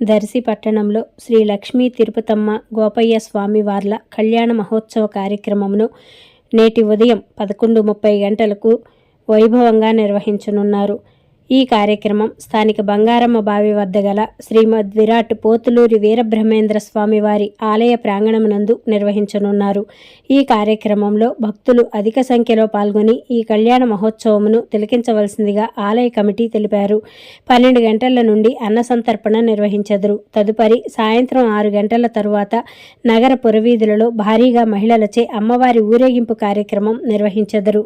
దర్శి పట్టణంలో శ్రీ లక్ష్మీ తిరుపతమ్మ గోపయ్య స్వామి వార్ల కళ్యాణ మహోత్సవ కార్యక్రమమును నేటి ఉదయం పదకొండు ముప్పై గంటలకు వైభవంగా నిర్వహించనున్నారు. ఈ కార్యక్రమం స్థానిక బంగారమ్మ బావి వద్ద గల శ్రీమద్ విరాట్ పోతులూరి వీరబ్రహ్మేంద్ర స్వామి వారి ఆలయ ప్రాంగణమునందు నిర్వహించనున్నారు. ఈ కార్యక్రమంలో భక్తులు అధిక సంఖ్యలో పాల్గొని ఈ కళ్యాణ మహోత్సవమును తిలకించవలసిందిగా ఆలయ కమిటీ తెలిపారు. పన్నెండు గంటల నుండి అన్న సంతర్పణ నిర్వహించెదరు. తదుపరి సాయంత్రం ఆరు గంటల తరువాత నగర పురవీధులలో భారీగా మహిళలచే అమ్మవారి ఊరేగింపు కార్యక్రమం నిర్వహించెదరు.